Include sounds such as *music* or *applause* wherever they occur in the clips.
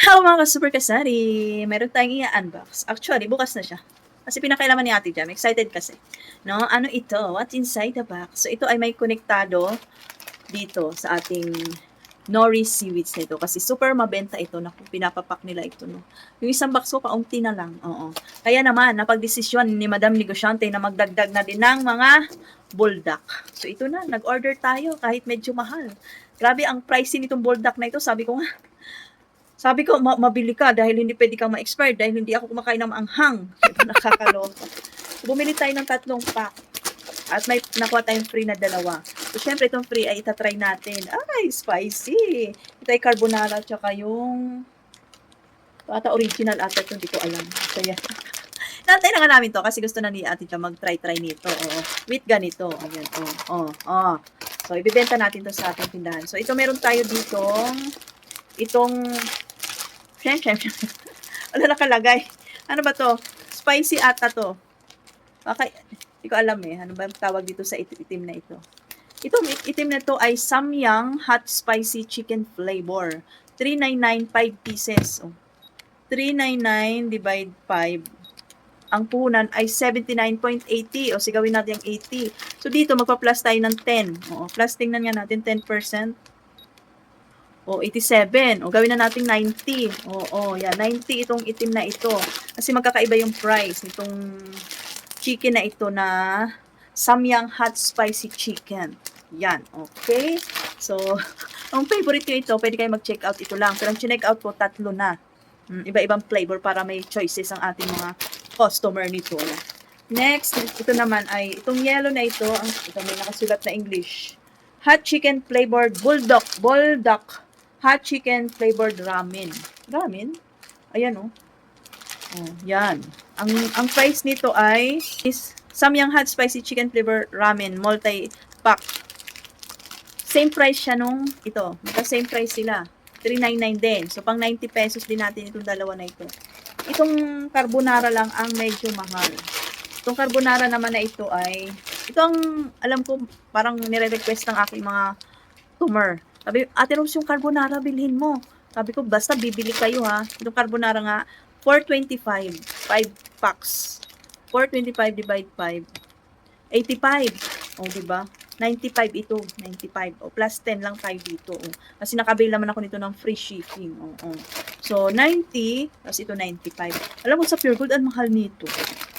Hello mga ka-super kasari! Meron tayong i-unbox. Actually, bukas na siya. Kasi pinakailaman ni Ate Jam. Excited kasi. No? Ano ito? What's inside the box? So, ito ay may konektado dito sa ating nori seaweeds nito. Kasi super mabenta ito na kung pinapapak nila ito. No? Yung isang box ko, kaunti na lang. Oo. Kaya naman, napagdesisyon ni Madam Negosyante na magdagdag na din ng mga buldak. So, ito na. Nag-order tayo kahit medyo mahal. Grabe ang pricey nitong buldak na ito. Sabi ko nga, sabi ko, ma- mabili ka dahil hindi pwede kang ma-expire dahil hindi ako kumakain ng maanghang. Nakakaloka. Bumili tayo ng tatlong pack. At may nakuha tayong free na dalawa. So, syempre, itong free ay itatry natin. Ay, spicy! Ito ay carbonara, tsaka yung... Ito ata original ata ito, hindi ko alam. So, yan. *laughs* Nantay na nga namin to kasi gusto na ni ate siya mag-try-try nito. Oo. With ganito. Ayan. Oh, oh, oh. So, ibibenta natin to sa ating tindahan. So, ito meron tayo ditong itong Wala nakalagay. Ano ba to? Spicy ata to. Baka, hindi ko alam eh. Ano ba ang tawag dito sa it- itim na ito? Itong it- itim na to ay Samyang Hot Spicy Chicken Flavor. 399, 5 pieces. Oh. 399 divide 5. Ang puhunan ay 79.80. O sigawin natin yung 80. So dito magpa-plus tayo ng 10. Oo, plus tingnan nga natin 10%. O, 87. O, gawin na natin 90. O, o, yan. 90 itong itim na ito. Kasi magkakaiba yung price nitong chicken na ito na Samyang Hot Spicy Chicken. Yan. Okay? So, *laughs* ang favorite ko ito, pwede kayo mag-check out ito lang. Pero ang check out ko, tatlo na. Mm, iba-ibang flavor para may choices ang ating mga customer nito. Next, ito naman ay, itong yellow na ito, ang, ito may nakasulat na English. Hot chicken flavored bulldog, bulldog hot chicken flavored ramen. Ramen? Ayan oh. Oh, yan. Ang ang price nito ay is Samyang hot spicy chicken flavor ramen multi-pack. Same price siya nung ito. Magka same price sila. 399 din. So pang 90 pesos din natin itong dalawa na ito. Itong carbonara lang ang medyo mahal. Itong carbonara naman na ito ay ito ang alam ko parang nire-request ng aking mga tumer. Sabi, Ate Rose, yung carbonara bilhin mo. Sabi ko, basta bibili kayo ha. Itong carbonara nga, 425. 5 packs. 425 divide 5. 85. O, di ba? 95 ito. 95. O, plus 10 lang tayo dito. O. Kasi nakabil naman ako nito ng free shipping. O, o. So, 90. Tapos ito 95. Alam mo, sa Pure Gold, ang mahal nito.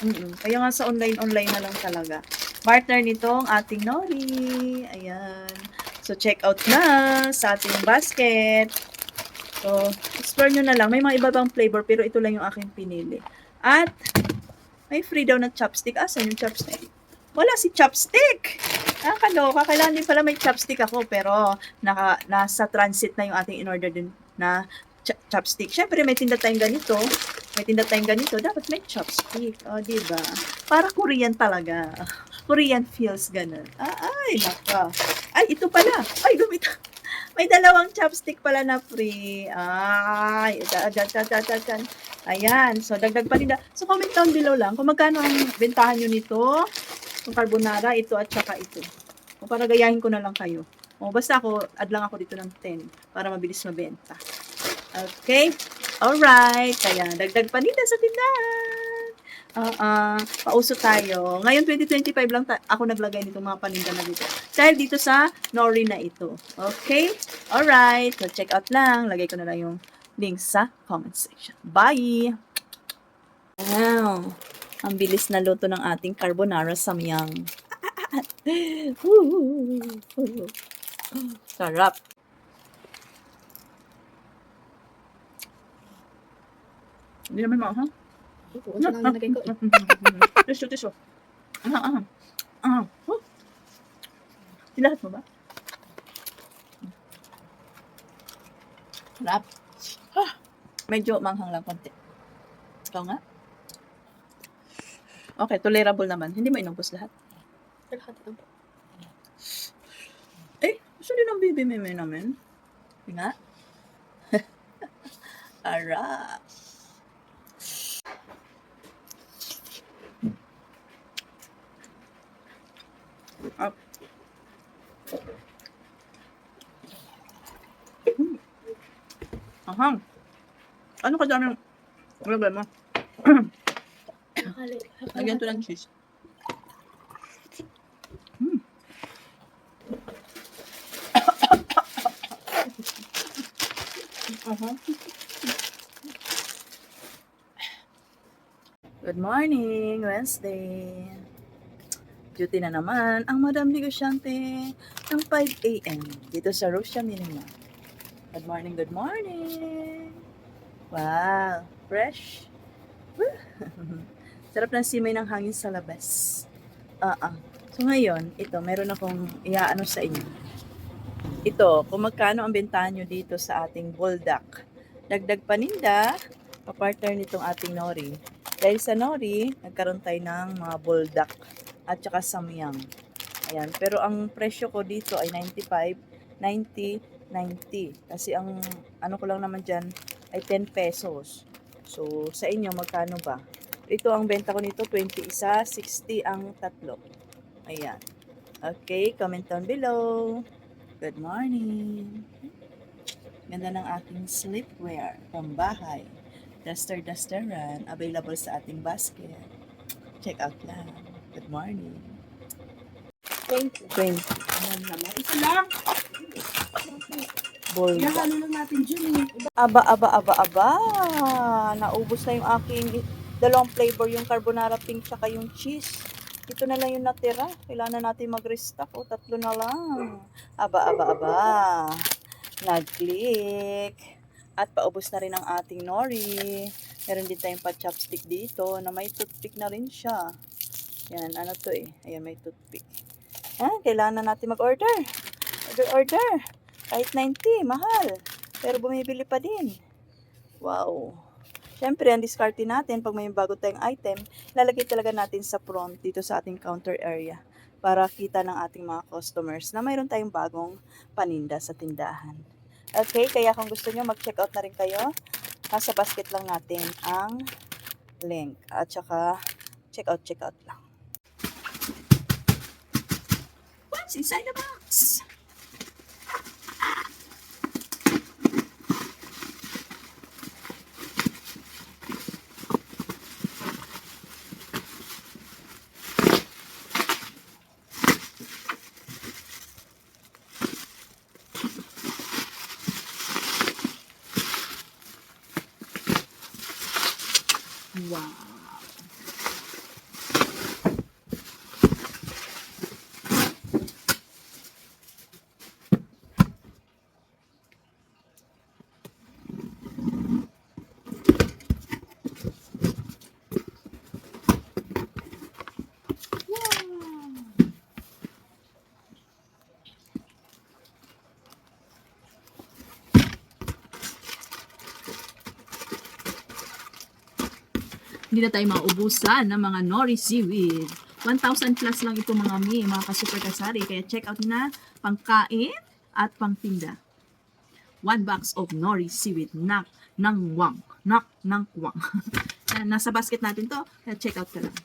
Mm-mm. Kaya nga sa online-online na lang talaga. Partner nitong ating Nori. Ayan. So, check out na sa ating basket. So, explore nyo na lang. May mga iba bang flavor, pero ito lang yung aking pinili. At, may free daw na chopstick. Asan yung chopstick? Wala si chopstick! Nakakaloka. Kailangan din pala may chopstick ako, pero naka, nasa transit na yung ating in-order din na ch- chopstick. Siyempre, may tinda tayong ganito. May tinda tayong ganito. Dapat may chopstick. O, oh, diba? Para Korean talaga. Korean feels ganun. Ah, ay, naka. Ay, ito pala. Ay, lumita. May dalawang chopstick pala na free. Ay, da, da, da, da, da. Ayan. So, dagdag pa na- So, comment down below lang kung magkano ang bentahan nyo nito. Yung carbonara, ito at saka ito. O, para gayahin ko na lang kayo. O, basta ako, add lang ako dito ng 10 para mabilis mabenta. Okay? Alright. Kaya, dagdag pa nila sa tindahan. Ah, ah, pauso tayo. Ngayon, 2025 lang ako naglagay nitong mga paninda na dito. Dahil dito sa Nori na ito. Okay? Alright. So, check out lang. Lagay ko na lang yung link sa comment section. Bye! Wow! Ang bilis na luto ng ating carbonara samyang. *laughs* Sarap. Hindi naman maahang. Opo, kasi lang nilagay ko tiso. Aha, aha. Aha. Oh. Silahat mo ba? Sarap. Ah, medyo manghang lang konti. Ikaw nga? Okay, tolerable naman. Hindi mo inubos lahat. Kalahati lang po. Eh, gusto din ng baby meme namin. Nga. *laughs* Ara. Up. Hmm. Ahang. Ano ka dami? Akala, akala. Lagyan to ng cheese. Hmm. *coughs* Uh-huh. Good morning, Wednesday. Duty na naman ang Madam Negosyante ng 5 a.m. dito sa Rosia Minima. Good morning, good morning. Wow, fresh. Woo! *laughs* Sarap ng simay ng hangin sa labas. Ah. So ngayon, ito, meron akong iaano sa inyo. Ito, kung magkano ang bentahan nyo dito sa ating buldak. Dagdag paninda, kapartner nitong ating nori. Dahil sa nori, nagkaroon tayo ng mga buldak at saka samyang. Ayan, pero ang presyo ko dito ay 95, 90, 90. Kasi ang ano ko lang naman dyan ay 10 pesos. So, sa inyo, magkano ba? Ito ang benta ko nito, 20 isa, 60 ang tatlo. Ayan. Okay, comment down below. Good morning. Ganda ng aking sleepwear, pambahay. Duster Dusteran, available sa ating basket. Check out lang. Good morning. Thank you. 20. Ayan naman. Isa lang. Bold. Ihalo lang natin dyan eh. Aba, aba, aba, aba. Naubos na yung aking dalawang flavor, yung carbonara pink tsaka yung cheese. Ito na lang yung natira. Kailangan natin mag-restock. O, tatlo na lang. Aba, aba, aba. Nag-click. At paubos na rin ang ating nori. Meron din tayong pa-chopstick dito na may toothpick na rin siya. Yan, ano to eh. Ayan, may toothpick. Yan, kailangan na natin mag-order. Order, order. Kahit 90, mahal. Pero bumibili pa din. Wow. Siyempre, ang discarte natin, pag may bago tayong item, lalagay talaga natin sa front dito sa ating counter area para kita ng ating mga customers na mayroon tayong bagong paninda sa tindahan. Okay, kaya kung gusto nyo, mag-check out na rin kayo. Nasa basket lang natin ang link. At saka, check out, check out lang. What's inside the box? Wow. Hindi na tayo maubusan ng mga nori seaweed. 1,000 plus lang ito mga mi, mga ka-super kasari. Kaya check out na pangkain at pangtinda. One box of nori seaweed nak nang wang. Nak nang kwang. *laughs* Nasa basket natin to. Kaya check out ka lang.